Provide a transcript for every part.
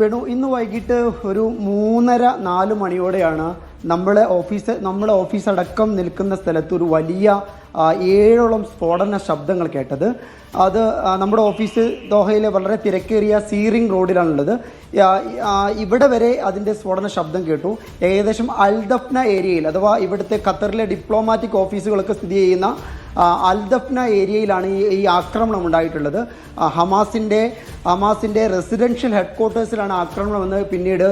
വേണു ഇന്ന് വൈകിട്ട് ഒരു മൂന്നര നാല് മണിയോടെയാണ് നമ്മളെ ഓഫീസ് നമ്മളെ ഓഫീസ് അടക്കം നിൽക്കുന്ന സ്ഥലത്ത് ഒരു വലിയ ഏഴോളം സ്ഫോടന ശബ്ദങ്ങൾ കേട്ടത്. അത് നമ്മുടെ ഓഫീസ് ദോഹയിലെ വളരെ തിരക്കേറിയ സീറിംഗ് റോഡിലാണുള്ളത്. ഇവിടെ വരെ അതിന്റെ സ്ഫോടന ശബ്ദം കേട്ടു. ഏകദേശം അൽദഫ്ന ഏരിയയിൽ അഥവാ ഇവിടുത്തെ ഖത്തറിലെ ഡിപ്ലോമാറ്റിക് ഓഫീസുകളൊക്കെ സ്ഥിതി ചെയ്യുന്ന അൽദഫ്ന ഏരിയയിലാണ് ഈ ആക്രമണം ഉണ്ടായിട്ടുള്ളത്. ഹമാസിന്റെ ഹമാസിന്റെ റെസിഡൻഷ്യൽ ഹെഡ് ക്വാർട്ടേഴ്സിലാണ് ആക്രമണമെന്ന് പിന്നീട്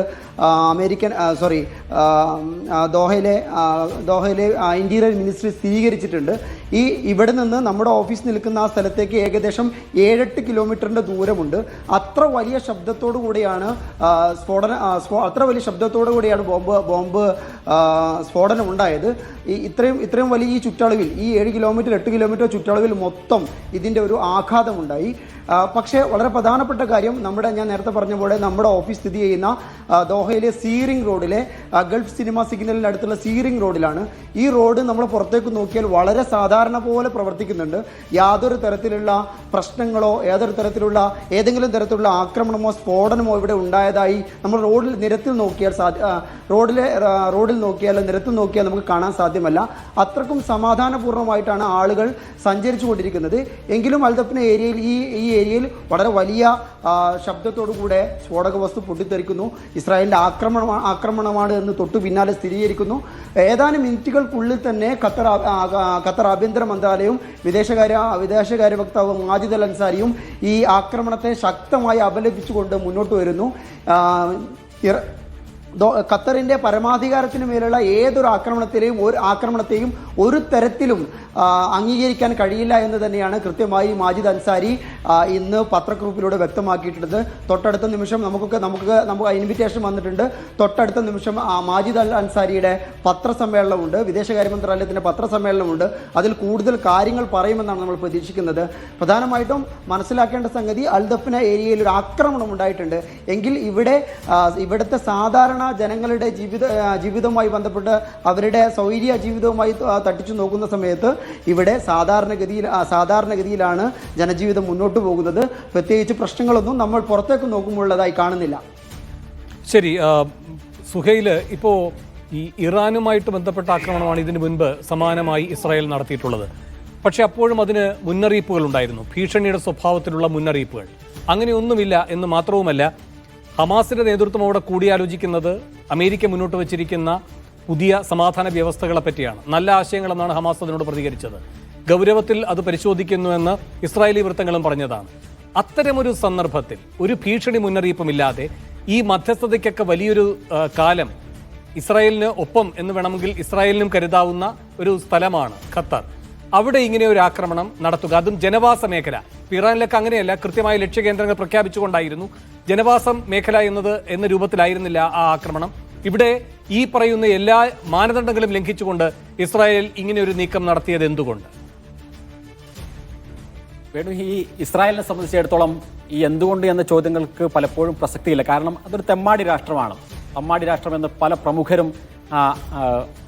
അമേരിക്കൻ സോറി ദോഹയിലെ ദോഹയിലെ ഇന്റീരിയർ മിനിസ്ട്രി സ്ഥിരീകരിച്ചിട്ടുണ്ട്. ഈ ഇവിടെ നിന്ന് നമ്മുടെ ഓഫീസ് നിൽക്കുന്ന ആ സ്ഥലത്തേക്ക് ഏകദേശം ഏഴെട്ട് കിലോമീറ്ററിന്റെ ദൂരമുണ്ട്. അത്ര വലിയ ശബ്ദത്തോടു കൂടിയാണ് സ്ഫോടന അത്ര വലിയ ശബ്ദത്തോടു കൂടിയാണ് ബോംബ് ബോംബ് സ്ഫോടനം ഉണ്ടായത്. ഈ ഇത്രയും ഇത്രയും വലിയ ഈ ചുറ്റളവിൽ ഈ ഏഴ് കിലോമീറ്റർ എട്ട് കിലോമീറ്റർ ചുറ്റളവിൽ മൊത്തം ഇതിന്റെ ഒരു ആഘാതമുണ്ടായി. പക്ഷേ വളരെ പ്രധാനപ്പെട്ട കാര്യം നമ്മുടെ ഞാൻ നേരത്തെ പറഞ്ഞ പോലെ നമ്മുടെ ഓഫീസ് സ്ഥിതി ചെയ്യുന്ന ദോഹയിലെ സീറിംഗ് റോഡിലെ ഗൾഫ് സിനിമ സിഗ്നലിന്റെ അടുത്തുള്ള സീറിംഗ് റോഡിലാണ്. ഈ റോഡ് നമ്മൾ പുറത്തേക്ക് നോക്കിയാൽ വളരെ സാധാരണ പോലെ പ്രവർത്തിക്കുന്നുണ്ട്. യാതൊരു തരത്തിലുള്ള പ്രശ്നങ്ങളോ ഏതൊരു തരത്തിലുള്ള ഏതെങ്കിലും തരത്തിലുള്ള ആക്രമണമോ സ്ഫോടനമോ ഇവിടെ ഉണ്ടായതായി നമ്മൾ റോഡിൽ നിരത്തിൽ നോക്കിയാൽ റോഡിലെ റോഡിൽ നോക്കിയാൽ നിരത്തിൽ നോക്കിയാൽ നമുക്ക് കാണാൻ സാധ്യമല്ല. അത്രക്കും സമാധാനപൂർണമായിട്ടാണ് ആളുകൾ സഞ്ചരിച്ചു കൊണ്ടിരിക്കുന്നത് എങ്കിലും അൽദഫ്ന ഏരിയയിൽ ഈ ഈ ഏരിയയിൽ വളരെ വലിയ ആ, ശബ്ദത്തോടു കൂടെ സ്ഫോടക വസ്തു പൊട്ടിത്തെറിക്കുന്നു. ഇസ്രായേലിന്റെ ആക്രമണമാണ് ആക്രമണമാണ് എന്ന് തൊട്ടു പിന്നാലെ സ്ഥിരീകരിക്കുന്നു. ഏതാനും മിനിറ്റുകൾക്കുള്ളിൽ തന്നെ ഖത്തർ ഖത്തർ ആഭ്യന്തര മന്ത്രാലയവും വിദേശകാര്യ വിദേശകാര്യ വക്താവ് മാജിദ് അൽ അൻസാരിയും ഈ ആക്രമണത്തെ ശക്തമായി അപലപിച്ചുകൊണ്ട് മുന്നോട്ട് വരുന്നു. ഖത്തറിന്റെ പരമാധികാരത്തിന് മേലുള്ള ഏതൊരു ആക്രമണത്തിലെയും ഒരു ആക്രമണത്തെയും ഒരു തരത്തിലും അംഗീകരിക്കാൻ കഴിയില്ല എന്ന് തന്നെയാണ് കൃത്യമായി മാജിദ് അൻസാരി ഇന്ന് പത്രക്കുറിപ്പിലൂടെ വ്യക്തമാക്കിയിട്ടുള്ളത്. തൊട്ടടുത്ത നിമിഷം നമുക്കൊക്കെ നമുക്ക് നമുക്ക് ഇൻവിറ്റേഷൻ വന്നിട്ടുണ്ട്. തൊട്ടടുത്ത നിമിഷം മാജിദ് അൽ അൻസാരിയുടെ പത്രസമ്മേളനമുണ്ട്. വിദേശകാര്യ മന്ത്രാലയത്തിന്റെ പത്രസമ്മേളനമുണ്ട്. അതിൽ കൂടുതൽ കാര്യങ്ങൾ പറയുമെന്നാണ് നമ്മൾ പ്രതീക്ഷിക്കുന്നത്. പ്രധാനമായിട്ടും മനസ്സിലാക്കേണ്ട സംഗതി അൽദഫ്ന ഏരിയയിൽ ഒരു ആക്രമണം ഉണ്ടായിട്ടുണ്ട്. എങ്കിൽ ഇവിടെ ഇവിടുത്തെ സാധാരണ ജനങ്ങളുടെ ജീവിത ജീവിതവുമായി ബന്ധപ്പെട്ട് അവരുടെ സൗകര്യ ജീവിതവുമായി തട്ടിച്ചു നോക്കുന്ന സമയത്ത് ഇവിടെ സാധാരണഗതിയിൽ സാധാരണഗതിയിലാണ് ജനജീവിതം മുന്നോട്ട് പോകുന്നത്. പ്രത്യേകിച്ച് പ്രശ്നങ്ങളൊന്നും നമ്മൾ പുറത്തേക്ക് നോക്കുമ്പോഴുള്ളതായി കാണുന്നില്ല. ശരി സുഹൈൽ ഇപ്പോൾ ഈ ഇറാനുമായിട്ട് ബന്ധപ്പെട്ട ആക്രമണമാണ് ഇതിനു മുൻപ് സമാനമായി ഇസ്രായേൽ നടത്തിയിട്ടുള്ളത്. പക്ഷെ അപ്പോഴും അതിന് മുന്നറിയിപ്പുകൾ ഉണ്ടായിരുന്നു. ഭീഷണിയുടെ സ്വഭാവത്തിലുള്ള മുന്നറിയിപ്പുകൾ. അങ്ങനെയൊന്നുമില്ല എന്ന് മാത്രവുമല്ല ഹമാസിന്റെ നേതൃത്വം അവിടെ കൂടിയാലോചിക്കുന്നത് അമേരിക്ക മുന്നോട്ട് വച്ചിരിക്കുന്ന പുതിയ സമാധാന വ്യവസ്ഥകളെ പറ്റിയാണ്. നല്ല ആശയങ്ങളെന്നാണ് ഹമാസ് അതിനോട് പ്രതികരിച്ചത്. ഗൗരവത്തിൽ അത് പരിശോധിക്കുന്നുവെന്ന് ഇസ്രായേലി വൃത്തങ്ങളും പറഞ്ഞതാണ്. അത്തരമൊരു സന്ദർഭത്തിൽ ഒരു ഭീഷണി മുന്നറിയിപ്പുമില്ലാതെ ഈ മധ്യസ്ഥതയ്ക്കൊക്കെ വലിയൊരു കാലം ഇസ്രായേലിന് ഒപ്പം എന്ന് വേണമെങ്കിൽ ഇസ്രായേലിനും കരുതാവുന്ന ഒരു സ്ഥലമാണ് ഖത്തർ. അവിടെ ഇങ്ങനെ ഒരു ആക്രമണം നടത്തുക. അതും ജനവാസ മേഖല. ഇറാനിലൊക്കെ അങ്ങനെയല്ല കൃത്യമായ ലക്ഷ്യകേന്ദ്രങ്ങൾ പ്രഖ്യാപിച്ചുകൊണ്ടായിരുന്നു. ജനവാസം മേഖല എന്നത് എന്ന രൂപത്തിലായിരുന്നില്ല ആ ആക്രമണം. ഇവിടെ ഈ പറയുന്ന എല്ലാ മാനദണ്ഡങ്ങളും ലംഘിച്ചുകൊണ്ട് ഇസ്രായേൽ ഇങ്ങനെ ഒരു നീക്കം നടത്തിയത് എന്തുകൊണ്ട്? വേണു ഈ ഇസ്രായേലിനെ സംബന്ധിച്ചിടത്തോളം ഈ എന്തുകൊണ്ട് എന്ന ചോദ്യങ്ങൾക്ക് പലപ്പോഴും പ്രസക്തിയില്ല. കാരണം അതൊരു തെമ്മാടി രാഷ്ട്രമാണ്. തെമ്മാടി രാഷ്ട്രം എന്ന് പല പ്രമുഖരും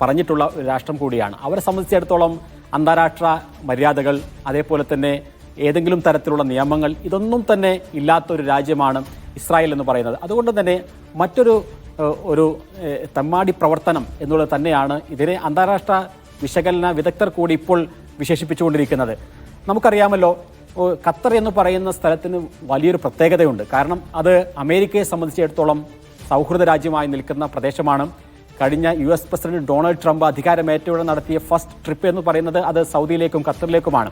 പറഞ്ഞിട്ടുള്ള രാഷ്ട്രം കൂടിയാണ്. അവരെ സംബന്ധിച്ചിടത്തോളം അന്താരാഷ്ട്ര മര്യാദകൾ അതേപോലെ തന്നെ ഏതെങ്കിലും തരത്തിലുള്ള നിയമങ്ങൾ ഇതൊന്നും തന്നെ ഇല്ലാത്തൊരു രാജ്യമാണ് ഇസ്രായേൽ എന്ന് പറയുന്നത്. അതുകൊണ്ട് തന്നെ മറ്റൊരു ഒരു തമ്മാടി പ്രവർത്തനം എന്നുള്ളത് തന്നെയാണ് ഇതിനെ അന്താരാഷ്ട്ര വിശകലന വിദഗ്ധർ കൂടി ഇപ്പോൾ വിശേഷിപ്പിച്ചുകൊണ്ടിരിക്കുന്നത്. നമുക്കറിയാമല്ലോ ഖത്തർ എന്ന് പറയുന്ന സ്ഥലത്തിന് വലിയൊരു പ്രത്യേകതയുണ്ട്. കാരണം അത് അമേരിക്കയെ സംബന്ധിച്ചിടത്തോളം സൗഹൃദ രാജ്യമായി നിൽക്കുന്ന പ്രദേശമാണ്. കഴിഞ്ഞ U S president Donald Trump അധികാരമേറ്റവിടെ നടത്തിയ ഫസ്റ്റ് ട്രിപ്പ് എന്ന് പറയുന്നത് അത് സൗദിയിലേക്കും ഖത്തറിലേക്കുമാണ്.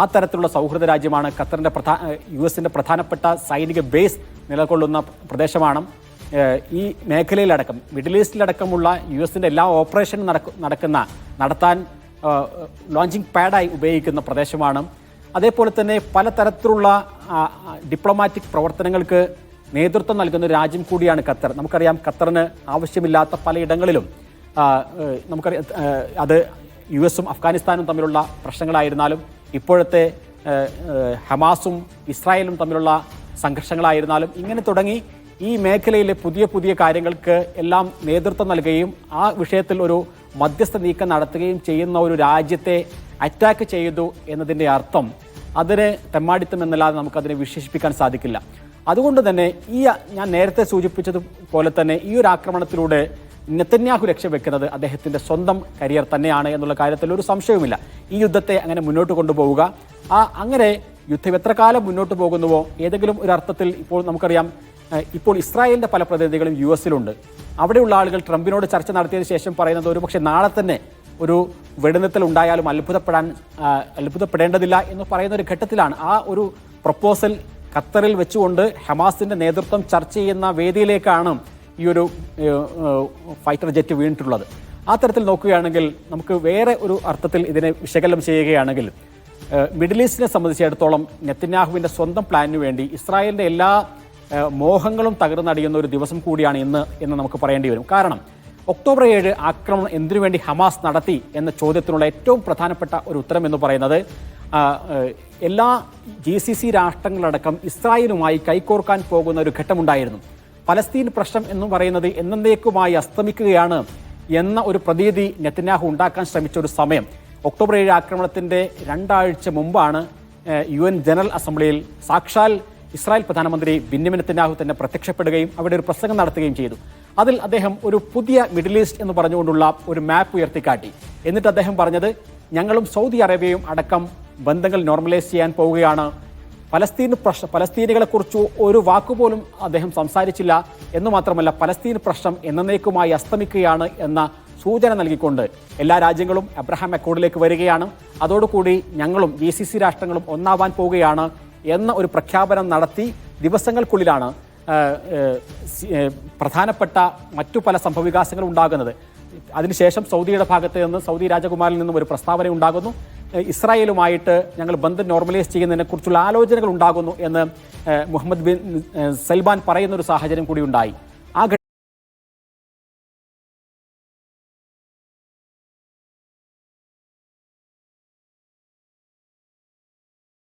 ആ തരത്തിലുള്ള സൗഹൃദ രാജ്യമാണ് ഖത്തറിന്റെ പ്രധാന യു പ്രധാനപ്പെട്ട സൈനിക ബേസ് നിലകൊള്ളുന്ന പ്രദേശമാണ്. ഈ മേഖലയിലടക്കം മിഡിൽ ഈസ്റ്റിലടക്കമുള്ള യു എസിന്റെ എല്ലാ ഓപ്പറേഷനും നടക്കു നടക്കുന്ന നടത്താൻ ലോഞ്ചിങ് പാഡായി ഉപയോഗിക്കുന്ന പ്രദേശമാണ്. അതേപോലെ തന്നെ പലതരത്തിലുള്ള ഡിപ്ലോമാറ്റിക് പ്രവർത്തനങ്ങൾക്ക് നേതൃത്വം നൽകുന്ന രാജ്യം കൂടിയാണ് ഖത്തർ. നമുക്കറിയാം ഖത്തറിന് ആവശ്യമില്ലാത്ത പലയിടങ്ങളിലും നമുക്കറിയാം അത് യു എസും അഫ്ഗാനിസ്ഥാനും തമ്മിലുള്ള പ്രശ്നങ്ങളായിരുന്നാലും ഇപ്പോഴത്തെ ഹമാസും ഇസ്രായേലും തമ്മിലുള്ള സംഘർഷങ്ങളായിരുന്നാലും ഇങ്ങനെ തുടങ്ങി ഈ മേഖലയിലെ പുതിയ പുതിയ കാര്യങ്ങൾക്ക് എല്ലാം നേതൃത്വം നൽകുകയും ആ വിഷയത്തിൽ ഒരു മധ്യസ്ഥ നീക്കം നടത്തുകയും ചെയ്യുന്ന ഒരു രാജ്യത്തെ അറ്റാക്ക് ചെയ്തു എന്നതിന്റെ അർത്ഥം അതിന് തെമ്മാടിത്തം എന്നല്ലാതെ നമുക്കതിനെ വിശേഷിപ്പിക്കാൻ സാധിക്കില്ല. അതുകൊണ്ട് തന്നെ ഈ ഞാൻ നേരത്തെ സൂചിപ്പിച്ചതുപോലെ തന്നെ ഈ ഒരു ആക്രമണത്തിലൂടെ നെത്തന്യാഹു ലക്ഷ്യം വെക്കുന്നത് അദ്ദേഹത്തിന്റെ സ്വന്തം കരിയർ തന്നെയാണ് എന്നുള്ള കാര്യത്തിൽ ഒരു സംശയവുമില്ല. ഈ യുദ്ധത്തെ അങ്ങനെ മുന്നോട്ട് കൊണ്ടുപോവുക. ആ അങ്ങനെ യുദ്ധം എത്ര കാലം മുന്നോട്ട് പോകുന്നുവോ? ഏതെങ്കിലും ഒരു അർത്ഥത്തിൽ ഇപ്പോൾ നമുക്കറിയാം ഇപ്പോൾ ഇസ്രായേലിന്റെ പല പ്രതിനിധികളും യു എസിലുണ്ട്. അവിടെയുള്ള ആളുകൾ ട്രംപിനോട് ചർച്ച നടത്തിയതിനു ശേഷം പറയുന്നത് ഒരു പക്ഷേ നാളെ തന്നെ ഒരു വെടിനിർത്തൽ ഉണ്ടായാലും അത്ഭുതപ്പെടാൻ അത്ഭുതപ്പെടേണ്ടതില്ല എന്ന് പറയുന്ന ഒരു ഘട്ടത്തിലാണ് ആ ഒരു പ്രപ്പോസൽ ഖത്തറിൽ വെച്ചുകൊണ്ട് ഹമാസിന്റെ നേതൃത്വം ചർച്ച ചെയ്യുന്ന വേദിയിലേക്കാണ് ഈ ഒരു ഫൈറ്റർ ജെറ്റ് വീണിട്ടുള്ളത്. ആ തരത്തിൽ നോക്കുകയാണെങ്കിൽ നമുക്ക് വേറെ ഒരു അർത്ഥത്തിൽ ഇതിനെ വിശകലനം ചെയ്യുകയാണെങ്കിൽ മിഡിൽ ഈസ്റ്റിനെ സംബന്ധിച്ചിടത്തോളം നെത്തിനാഹുവിന്റെ സ്വന്തം പ്ലാനിന് വേണ്ടി ഇസ്രായേലിന്റെ എല്ലാ മോഹങ്ങളും തകർന്നടിയുന്ന ഒരു ദിവസം കൂടിയാണ് ഇന്ന് എന്ന് നമുക്ക് പറയേണ്ടി വരും. കാരണം ഒക്ടോബർ ഏഴ് ആക്രമണം എന്തിനു വേണ്ടി ഹമാസ് നടത്തി എന്ന ചോദ്യത്തിനുള്ള ഏറ്റവും പ്രധാനപ്പെട്ട ഒരു ഉത്തരം എന്ന് പറയുന്നത് എല്ലാ ജി സി സി രാഷ്ട്രങ്ങളടക്കം ഇസ്രായേലുമായി കൈകോർക്കാൻ പോകുന്ന ഒരു ഘട്ടമുണ്ടായിരുന്നു. പലസ്തീൻ പ്രശ്നം എന്ന് പറയുന്നത് എന്നേക്കുമായി അസ്തമിക്കുകയാണ് എന്ന ഒരു പ്രതീതി നെത്തന്യാഹു ഉണ്ടാക്കാൻ ശ്രമിച്ച ഒരു സമയം. ഒക്ടോബർ ഏഴ് ആക്രമണത്തിന്റെ രണ്ടാഴ്ച മുമ്പാണ് യു എൻ ജനറൽ അസംബ്ലിയിൽ സാക്ഷാൽ ഇസ്രായേൽ പ്രധാനമന്ത്രി ബിന്യമിൻ നെത്തന്യാഹു തന്നെ പ്രത്യക്ഷപ്പെടുകയും അവിടെ ഒരു പ്രസംഗം നടത്തുകയും ചെയ്തു. അതിൽ അദ്ദേഹം ഒരു പുതിയ മിഡിൽ ഈസ്റ്റ് എന്ന് പറഞ്ഞുകൊണ്ടുള്ള ഒരു മാപ്പ് ഉയർത്തിക്കാട്ടി. എന്നിട്ട് അദ്ദേഹം പറഞ്ഞത് ഞങ്ങളും സൗദി അറേബ്യയും അടക്കം ബന്ധങ്ങൾ നോർമലൈസ് ചെയ്യാൻ പോവുകയാണ്. പലസ്തീൻ പ്രശ്ന പലസ്തീനികളെക്കുറിച്ച് ഒരു വാക്കുപോലും അദ്ദേഹം സംസാരിച്ചില്ല. എന്ന് മാത്രമല്ല പലസ്തീൻ പ്രശ്നം എന്നേക്കുമായി അസ്തമിക്കുകയാണ് എന്ന സൂചന നൽകിക്കൊണ്ട് എല്ലാ രാജ്യങ്ങളും അബ്രഹാം അക്കോർഡിലേക്ക് വരികയാണ്. അതോടുകൂടി ഞങ്ങളും ജി സി സി രാഷ്ട്രങ്ങളും ഒന്നാവാൻ പോവുകയാണ് എന്ന ഒരു പ്രഖ്യാപനം നടത്തി ദിവസങ്ങൾക്കുള്ളിലാണ് പ്രധാനപ്പെട്ട മറ്റു പല സംഭവവികാസങ്ങളും ഉണ്ടാകുന്നത്. അതിനുശേഷം സൗദിയുടെ ഭാഗത്ത് നിന്ന് സൗദി രാജകുമാരിൽ നിന്നും ഒരു പ്രസ്താവന ഉണ്ടാകുന്നു. ഇസ്രായേലുമായിട്ട് ഞങ്ങൾ ബന്ധം നോർമലൈസ് ചെയ്യുന്നതിനെ കുറിച്ചുള്ള ആലോചനകൾ ഉണ്ടാകുന്നു എന്ന് മുഹമ്മദ് ബിൻ സൽബാൻ പറയുന്ന ഒരു സാഹചര്യം കൂടി ഉണ്ടായി.